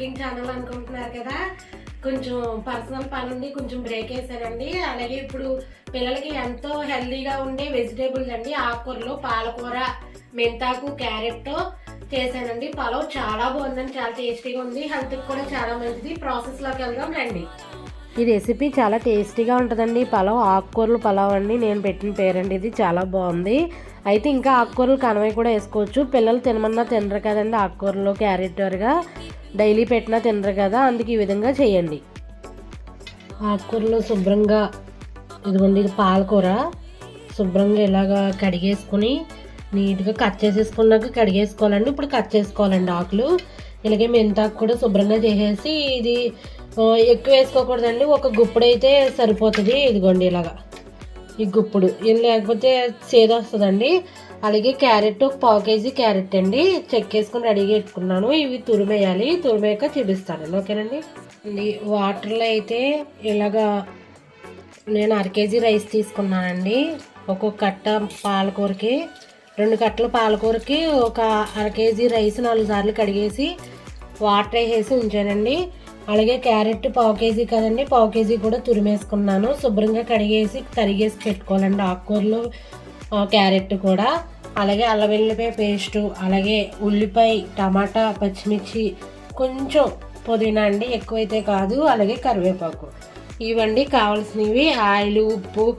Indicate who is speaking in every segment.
Speaker 1: Cooking channel అనుకుంటున్నారు కదా. కొంచెం పర్సనల్ పని ఉండి కొంచెం బ్రేక్ వేసానండి అలాగే ఇప్పుడు పిల్లలకి ఎంతో హెల్దీగా ఉండే వెజిటేబుల్స్ అండి. ఆకుకూరలు పాలకూర మెంతాకు క్యారెట్ చేశానండి. పలావ్ చాలా బాగుందండి. చాలా టేస్టీగా ఉంది. హెల్త్కి కూడా చాలా మంచిది. ప్రాసెస్లోకి వెళ్దాం రండి. ఈ రెసిపీ చాలా టేస్టీగా ఉంటుందండి. పలావ్ ఆకుకూరలు పలావ్ అండి. నేను పెట్టిన పేరండి ఇది. చాలా బాగుంది. అయితే ఇంకా ఆకుకూరలు కనవై కూడా వేసుకోవచ్చు. పిల్లలు తినమన్నా తినరు కదండి ఆకుకూరలు క్యారెట్గా డైలీ పెట్టినా తినరు కదా అందుకే ఈ విధంగా చేయండి. ఆకుకూరలు శుభ్రంగా ఇదిగోండి ఇది పాలకూర. శుభ్రంగా ఇలాగా కడిగేసుకుని నీట్గా కట్ చేసేసుకున్నాక కడిగేసుకోవాలండి. ఇప్పుడు కట్ చేసుకోవాలండి ఆకులు. ఇలాగే మెంతాకు కూడా శుభ్రంగా చేసేసి ఇది ఎక్కువ వేసుకోకూడదండి. ఒక గుప్పుడు అయితే సరిపోతుంది. ఇదిగోండి ఇలాగా. ఈ గుప్పుడు. ఇది లేకపోతే సేద వస్తుందండి. అలాగే క్యారెట్ ఒక పావు కేజీ క్యారెట్ అండి. చెక్కేసుకుని రెడీగా పెట్టుకున్నాను. ఇవి తురిమేయాలి. తురిమేక చూపిస్తానండి ఓకేనండి? వాటర్లో అయితే ఇలాగా నేను అర కేజీ రైస్ తీసుకున్నానండి. ఒక్కొక్క కట్ట పాలకూరకి రెండు కట్టల పాలకూరకి ఒక అర కేజీ రైస్ నాలుగు సార్లు కడిగేసి వాటర్ వేసేసి ఉంచానండి. అలాగే క్యారెట్ పావు కేజీ కదండి పావు కేజీ కూడా తురిమేసుకున్నాను. శుభ్రంగా కడిగేసి తరిగేసి పెట్టుకోవాలండి ఆకుకూరలు క్యారెట్ కూడా. అలాగే అల్లం వెల్లిపాయ పేస్టు అలాగే ఉల్లిపాయ టమాటా పచ్చిమిర్చి కొంచెం పుదీనా అండి ఎక్కువైతే కాదు. అలాగే కరివేపాకు. ఇవండి కావాల్సినవి. ఆయిల్ ఉప్పు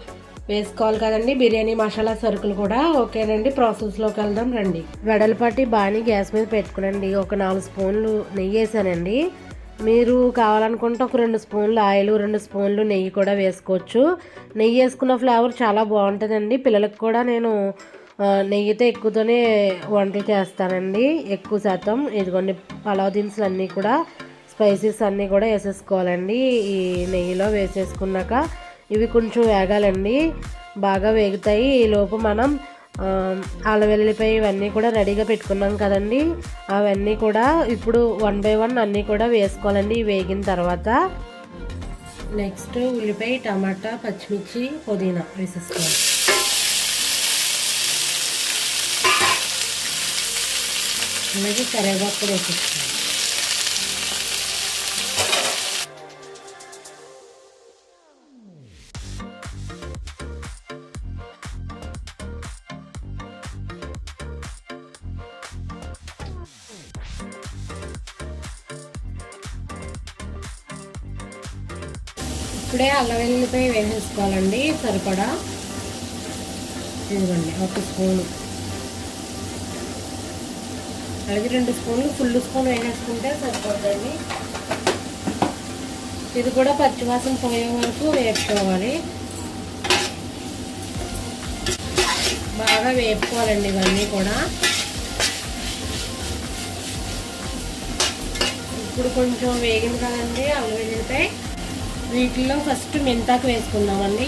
Speaker 1: వేసుకోవాలి కదండి. బిర్యానీ మసాలా సరుకులు కూడా ఓకేనండి. ప్రాసెస్లోకి వెళ్దాం రండి. వెడల్పాటి బాణీ గ్యాస్ మీద పెట్టుకునండి. ఒక నాలుగు స్పూన్లు నెయ్యి వేసానండి మీరు కావాలనుకుంటే ఒక రెండు స్పూన్లు ఆయిల్ రెండు స్పూన్లు నెయ్యి కూడా వేసుకోవచ్చు. నెయ్యి వేసుకున్న ఫ్లేవర్ చాలా బాగుంటుందండి. పిల్లలకు కూడా నేను నెయ్యితో ఎక్కువతోనే వంటలు చేస్తానండి. ఎక్కువ శాతం ఇదిగోండి పలావ్ దినుసులు అన్నీ కూడా స్పైసెస్ అన్నీ కూడా వేసేసుకోవాలండి. ఈ నెయ్యిలో వేసేసుకున్నాక ఇవి కొంచెం వేగాలండి. బాగా వేగుతాయి. ఈ లోపు మనం ఆ, వెల్లిపాయ ఇవన్నీ కూడా రెడీగా పెట్టుకున్నాం కదండి. అవన్నీ కూడా ఇప్పుడు వన్ బై వన్ అన్నీ కూడా వేసుకోవాలండి వేగిన తర్వాత. నెక్స్ట్ ఉల్లిపాయ టమాటా పచ్చిమిర్చి పుదీనా వేసేసుకోవాలి. అలాగే కరివేపాకు కూడా వేసేసుకోవాలి. ఇప్పుడే అల్లం వెల్లిపాయ వేసేసుకోవాలండి సరిపడా? ఇదిగోండి ఒక స్పూను. అలాగే రెండు స్పూన్లు ఫుల్ స్పూన్ వేసేసుకుంటే సరిపోతుందండి ఇది కూడా పచ్చివాసన పోయే వరకు వేపుకోవాలి. బాగా వేపుకోవాలండి ఇవన్నీ కూడా. ఇప్పుడు కొంచెం వేగింది కదండి అల్లం వెల్లిపాయ వీటిలో ఫస్ట్ మెంతాకు వేసుకుందామండి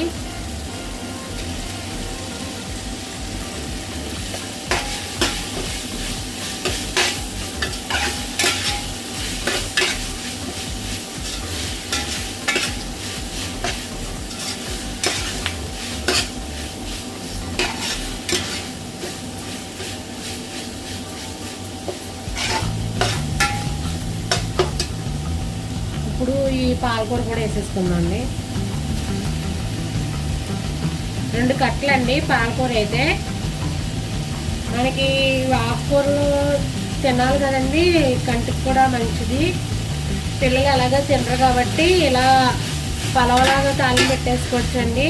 Speaker 1: ఇప్పుడు ఈ పాలకూర కూడా వేసేసుకుందామండి. రెండు కట్టలండి పాలకూర అయితే. మనకి ఆకుకూరలు తినాలి కదండి కంటికి కూడా మంచిది. పిల్లలు ఎలాగో తినరు కాబట్టి ఇలా పలవలాగా తాళం పెట్టేసుకోవచ్చండి.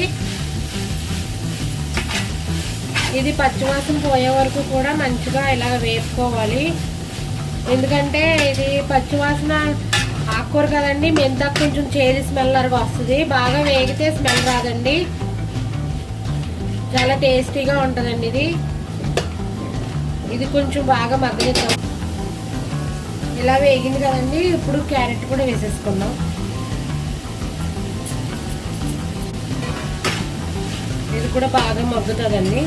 Speaker 1: ఇది పచ్చివాసన పోయే వరకు కూడా మంచిగా ఇలా వేపుకోవాలి. ఎందుకంటే ఇది పచ్చివాసన ఆకుకూర కదండి మెంతా కొంచెం చేదు స్మెల్ అరగా వస్తుంది. బాగా వేగితే స్మెల్ రాదండి. చాలా టేస్టీగా ఉంటుందండి ఇది. ఇది కొంచెం బాగా మగ్గనిద్దాం. ఇలా వేగింది కదండి. ఇప్పుడు క్యారెట్ కూడా వేసేసుకుందాం. ఇది కూడా బాగా మగ్గుతుందండి.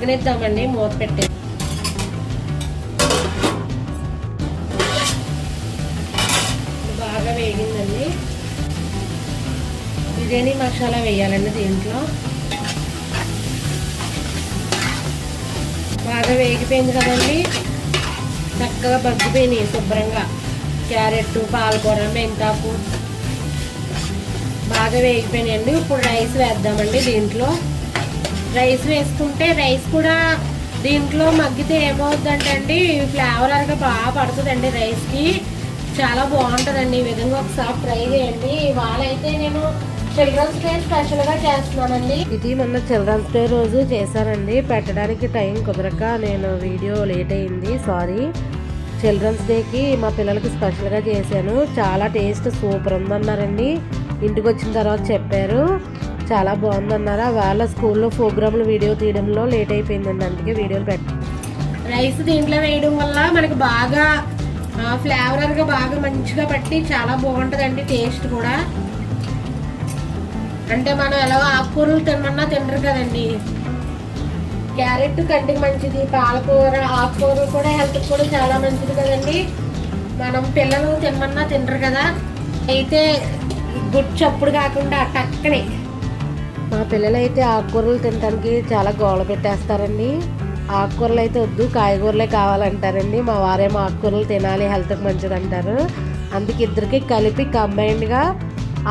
Speaker 1: మగ్గనిద్దామండి మూత పెట్టి బాగా వేగిందండి. బిర్యానీ మసాలా వేయాలండి దీంట్లో? బాగా వేగిపోయింది కదండి. చక్కగా బగ్గిపోయినాయి శుభ్రంగా. క్యారెట్ పాలకూర మెంతాకు. బాగా వేగిపోయినాయండి. ఇప్పుడు రైస్ వేద్దామండి దీంట్లో. రైస్ వేసుకుంటే రైస్ కూడా దీంట్లో మగ్గితే ఏమవుతుందంటే అండి ఫ్లేవర్ అనగా బాగా పడుతుందండి రైస్కి. చాలా బాగుంటుందండి ఈ విధంగా ఒకసారి ట్రై చేయండి. ఇవాళ అయితే నేను చిల్డ్రన్స్ డే స్పెషల్గా చేస్తున్నానండి. ఇది మొన్న చిల్డ్రన్స్ డే రోజు చేశానండి. పెట్టడానికి టైం కుదరక నేను వీడియో లేట్ అయింది. సారీ. చిల్డ్రన్స్ డేకి మా పిల్లలకి స్పెషల్గా చేశాను. చాలా టేస్ట్ సూపర్ ఉందన్నారండి. ఇంటికి వచ్చిన తర్వాత చెప్పారు. చాలా బాగుందన్నారా? వాళ్ళ స్కూల్లో ప్రోగ్రాంలు వీడియో తీయడంలో లేట్ అయిపోయిందండి అందుకే వీడియోలు పెట్ట రైస్ దీంట్లో వేయడం వల్ల మనకి బాగా ఫ్లేవరర్గా బాగా మంచిగా పట్టి చాలా బాగుంటుందండి టేస్ట్ కూడా. అంటే మనం ఎలా ఆకుకూరలు తినమన్నా తినరు కదండి. క్యారెట్ కంటికి మంచిది పాలకూర ఆకుకూరలు కూడా హెల్త్ కూడా చాలా మంచిది కదండి. మనం పిల్లలు తినమన్నా తినరు కదా. అయితే గుడ్ చప్పుడు కాకుండా టక్కనే మా పిల్లలు అయితే ఆకుకూరలు తినడానికి చాలా గోల పెట్టేస్తారండి. ఆకుకూరలు అయితే వద్దు కాయగూరలే కావాలంటారండి. మా వారేమో ఆకుకూరలు తినాలి హెల్త్కి మంచిది అంటారు అందుకే ఇద్దరికి కలిపి కంబైన్డ్గా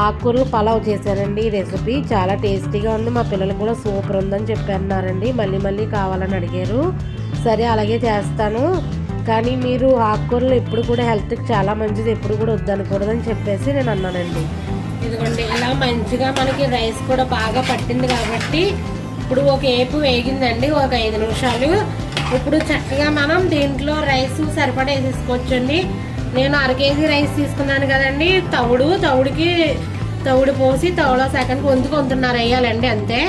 Speaker 1: ఆకుకూరలు పలావ్ చేశానండి ఈ రెసిపీ. చాలా టేస్టీగా ఉంది. మా పిల్లలు కూడా సూపర్ ఉందని చెప్పన్నారండి మళ్ళీ మళ్ళీ కావాలని అడిగారు. సరే అలాగే చేస్తాను. కానీ మీరు ఆకుకూరలు ఎప్పుడు కూడా హెల్త్కి చాలా మంచిది ఎప్పుడు కూడా వద్దనకూడదని చెప్పేసి నేను అన్నానండి. ఇదిగోండి ఇలా మంచిగా మనకి రైస్ కూడా బాగా పట్టింది కాబట్టి ఇప్పుడు ఒక ఏపు వేగిందండి ఒక ఐదు నిమిషాలు. ఇప్పుడు చక్కగా మనం దీంట్లో రైస్ సరిపడా వేసేసుకోవచ్చండి. నేను అర కేజీ రైస్ తీసుకున్నాను కదండి తవుడు తవుడికి తవుడు పోసి తవులో సెకండ్ వంతుకు వంతున్నర వేయాలండి అంతే.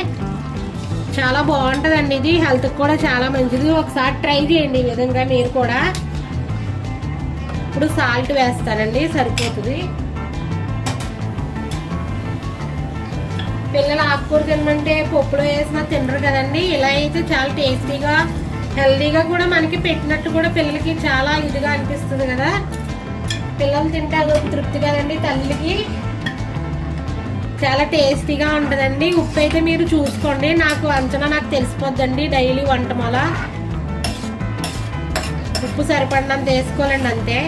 Speaker 1: చాలా బాగుంటుందండి ఇది హెల్త్కి కూడా చాలా మంచిది. ఒకసారి ట్రై చేయండి ఈ విధంగా మీరు కూడా. ఇప్పుడు సాల్ట్ వేస్తానండి సరిపోతుంది. పిల్లలు ఆకుకూర తినమంటే పప్పులో వేసినా తినరు కదండి. ఇలా అయితే చాలా టేస్టీగా హెల్దీగా కూడా మనకి పెట్టినట్టు కూడా పిల్లలకి చాలా ఇదిగా అనిపిస్తుంది కదా. పిల్లలు తింటే అదొక తృప్తి కదండి తల్లికి. చాలా టేస్టీగా ఉంటుందండి. ఉప్పు అయితే మీరు చూసుకోండి. నాకు అంచనా నాకు తెలిసిపోద్దండి డైలీ వంట మల. ఉప్పు సరిపడినంత వేసుకోవాలండి అంతే.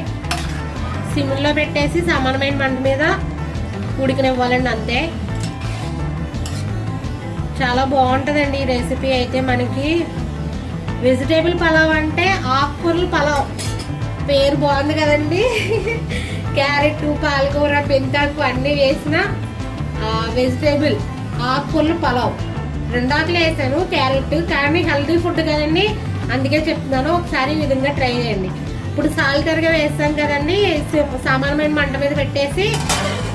Speaker 1: సిమ్లో పెట్టేసి సమానమైన మంట మీద ఉడికనివ్వాలండి అంతే. చాలా బాగుంటుందండి ఈ రెసిపీ అయితే మనకి. వెజిటేబుల్ పలావ్ అంటే ఆకుకూరలు పలావ్. పేరు బాగుంది కదండి. క్యారెట్ పాలకూర పెంతాకు అన్నీ వేసిన వెజిటేబుల్ ఆకుకూరలు పలావ్. రెండాకులు వేసాను క్యారెట్ కానీ హెల్దీ ఫుడ్ కదండి. అందుకే చెప్తున్నాను ఒకసారి ఈ విధంగా ట్రై చేయండి. ఇప్పుడు సాల్కర్గా వేస్తాం కదండి. సామాన్యమైన మంట మీద పెట్టేసి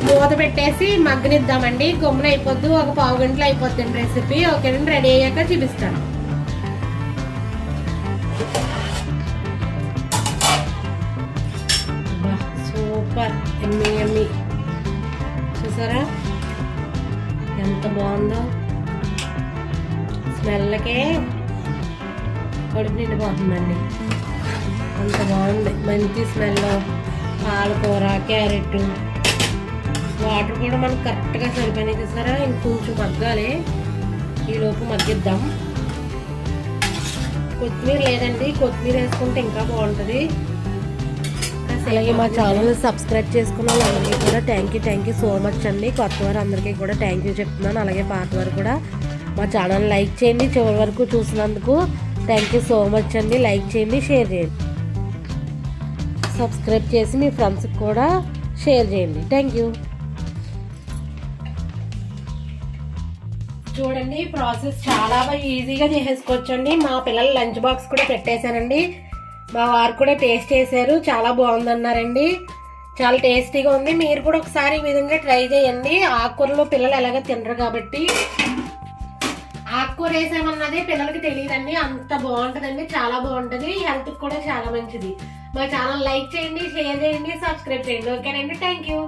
Speaker 1: మూత పెట్టేసి మగ్గనిద్దామండి. గమ్మున అయిపోద్దు. ఒక పావు గంటలో అయిపోద్ది రెసిపీ ఓకేనండి రెడీ అయ్యాక చూపిస్తాను. సూపర్. ఎమ్మి ఎమ్మి. చూసారా? ఎంత బాగుందో. స్మెల్కే కడుపు నిండిపోతుందండి. అంత బాగుంది. మంచి స్మెల్ పాలకూర క్యారెట్ వాటర్ కూడా మనకు కరెక్ట్గా సరిపోయినాయి చూసారా? ఇంకొంచెం మగ్గాలి. ఈలోపు మగ్గిద్దాం. కొత్తిమీర లేదండి. కొత్తిమీర వేసుకుంటే ఇంకా బాగుంటుంది. అలాగే మా ఛానల్ సబ్స్క్రైబ్ చేసుకున్న వాళ్ళందరికీ కూడా thank you thank you so much అండి. కొత్త వారు అందరికీ కూడా థ్యాంక్ యూ చెప్తున్నాను. అలాగే పాత వారు కూడా మా ఛానల్ లైక్ చేయండి. చివరి వరకు చూసినందుకు థ్యాంక్ యూ సో మచ్ అండి. లైక్ చేయండి షేర్ చేయండి. సబ్స్క్రైబ్ చేసి మీ ఫ్రెండ్స్కి కూడా షేర్ చేయండి. థ్యాంక్ యూ చూడండి ప్రాసెస్ చాలా బాగా ఈజీగా చేసేసుకోవచ్చండి. మా పిల్లలు లంచ్ బాక్స్ కూడా పెట్టేశానండి మా వారు కూడా టేస్ట్ చేశారు. చాలా బాగుందన్నారండి. చాలా టేస్టీగా ఉంది. మీరు కూడా ఒకసారి ఈ విధంగా ట్రై చేయండి. ఆకుకూరలో పిల్లలు ఎలాగ తినరు కాబట్టి. ఆకుకూర వేసామన్నది పిల్లలకి తెలియదండి. అంత బాగుంటుందండి. చాలా బాగుంటుంది. హెల్త్కి కూడా చాలా మంచిది. మా ఛానల్ లైక్ చేయండి షేర్ చేయండి సబ్స్క్రైబ్ చేయండి. ఓకేనండి? Thank you